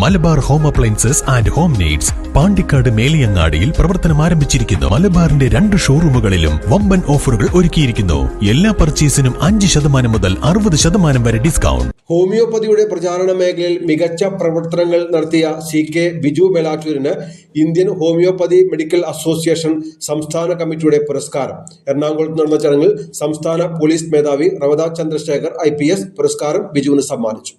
Malabar home appliances and home needs Pandikkad മേലിയങ്ങാടിയിൽ പ്രവർത്തനം ആരംഭിച്ചിരിക്കുന്നു. മലബാറിന്റെ രണ്ട് ഷോറൂമുകളിലും വമ്പൻ ഓഫറുകൾ ഒരുക്കിയിരിക്കുന്നു. എല്ലാ പർച്ചേസിനും അഞ്ച് ശതമാനം മുതൽ അറുപത് ശതമാനം വരെ ഡിസ്കൗണ്ട്. ഹോമിയോപ്പതിയുടെ പ്രചാരണ മേഖലയിൽ മികച്ച പ്രവർത്തനങ്ങൾ നടത്തിയ സി കെ ബിജു മേലാറ്റൂരിന് ഇന്ത്യൻ ഹോമിയോപ്പതി മെഡിക്കൽ അസോസിയേഷൻ സംസ്ഥാന കമ്മിറ്റിയുടെ പുരസ്കാരം. എറണാകുളത്ത് നടന്ന ചടങ്ങിൽ സംസ്ഥാന പോലീസ് മേധാവി റവദ ചന്ദ്രശേഖർ ഐ പുരസ്കാരം ബിജുവിന് സമ്മാനിച്ചു.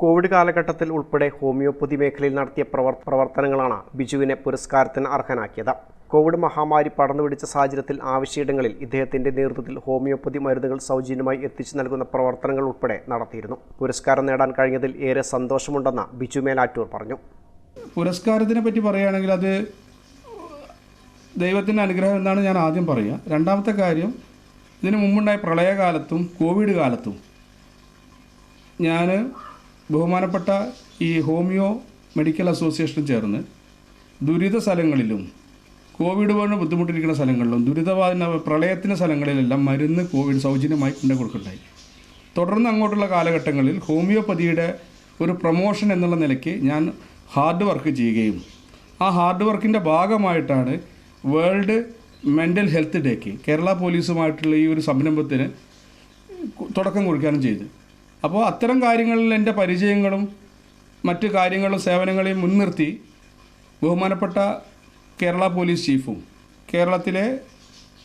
കോവിഡ് കാലഘട്ടത്തിൽ ഉൾപ്പെടെ ഹോമിയോപ്പതി മേഖലയിൽ നടത്തിയ പ്രവർ പ്രവർത്തനങ്ങളാണ് ബിജുവിനെ പുരസ്കാരത്തിന് അർഹനാക്കിയത്. കോവിഡ് മഹാമാരി പടർന്നുപിടിച്ച സാഹചര്യത്തിൽ ആവശ്യയിടങ്ങളിൽ ഇദ്ദേഹത്തിന്റെ നേതൃത്വത്തിൽ ഹോമിയോപ്പതി മരുന്നുകൾ സൗജന്യമായി എത്തിച്ചു നൽകുന്ന പ്രവർത്തനങ്ങൾ ഉൾപ്പെടെ നടത്തിയിരുന്നു. പുരസ്കാരം നേടാൻ കഴിഞ്ഞതിൽ ഏറെ സന്തോഷമുണ്ടെന്ന് ബിജു മേലാറ്റൂർ പറഞ്ഞു. പുരസ്കാരത്തിനെ പറ്റി പറയുകയാണെങ്കിൽ അത് ദൈവത്തിന്റെ അനുഗ്രഹം എന്നാണ് ഞാൻ ആദ്യം പറയുക. രണ്ടാമത്തെ കാര്യം ഇതിനു മുമ്പുണ്ടായ പ്രളയകാലത്തും കോവിഡ് കാലത്തും ഞാൻ ബഹുമാനപ്പെട്ട ഈ ഹോമിയോ മെഡിക്കൽ അസോസിയേഷൻ ചേർന്ന് ദുരിത സ്ഥലങ്ങളിലും കോവിഡ് കൊണ്ട് ബുദ്ധിമുട്ടിരിക്കുന്ന സ്ഥലങ്ങളിലും ദുരിതബാധന പ്രളയത്തിന്റെ സ്ഥലങ്ങളിലെല്ലാം മരുന്ന് കോവിഡ് സൗജന്യമായി കൊണ്ടു കൊടുക്കുന്നുണ്ടായി തുടർന്ന് അങ്ങോട്ടുള്ള കാലഘട്ടങ്ങളിൽ ഹോമിയോപ്പതിയുടെ ഒരു പ്രൊമോഷൻ എന്നുള്ള നിലയ്ക്ക് ഞാൻ ഹാർഡ് വർക്ക് ചെയ്യുകയും ആ ഹാർഡ് വർക്കിന്റെ ഭാഗമായിട്ടാണ് വേൾഡ് മെന്റൽ ഹെൽത്ത് ഡേക്ക് കേരള പോലീസുമായിട്ടുള്ള ഈ ഒരു സംരംഭത്തിന് തുടക്കം കുറിക്കാനും ചെയ്തു. അപ്പോൾ അത്തരം കാര്യങ്ങളിൽ എന്റെ പരിചയങ്ങളും മറ്റ് കാര്യങ്ങളും സേവനങ്ങളെയും മുൻനിർത്തി ബഹുമാനപ്പെട്ട കേരള പോലീസ് ചീഫും കേരളത്തിലെ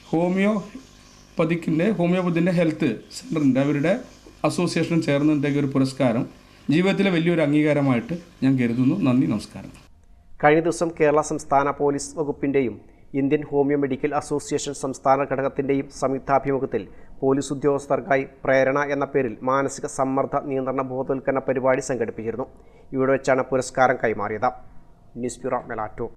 ഹോമിയോ പതിക്കിന്റെ ഹോമിയോപ്പതിന്റെ ഹെൽത്ത് സെന്ററിന്റെ അവരുടെ അസോസിയേഷൻ ചേർന്നതിന്റെയൊക്കെ ഒരു പുരസ്കാരം ജീവിതത്തിലെ വലിയൊരു അംഗീകാരമായിട്ട് ഞാൻ കരുതുന്നു. നന്ദി നമസ്കാരം. കഴിഞ്ഞ ദിവസം കേരള സംസ്ഥാന പോലീസ് വകുപ്പിന്റെയും ഇന്ത്യൻ ഹോമിയോ മെഡിക്കൽ അസോസിയേഷൻ സംസ്ഥാന ഘടകത്തിന്റെയും സംയുക്താഭിമുഖത്തിൽ പോലീസ് ഉദ്യോഗസ്ഥർക്കായി പ്രേരണ എന്ന പേരിൽ മാനസിക സമ്മർദ്ദ നിയന്ത്രണ ബോധവൽക്കരണ പരിപാടി സംഘടിപ്പിച്ചിരുന്നു. ഇവിടെ വെച്ചാണ് പുരസ്കാരം കൈമാറിയത്. News bureau മെലാറ്റോ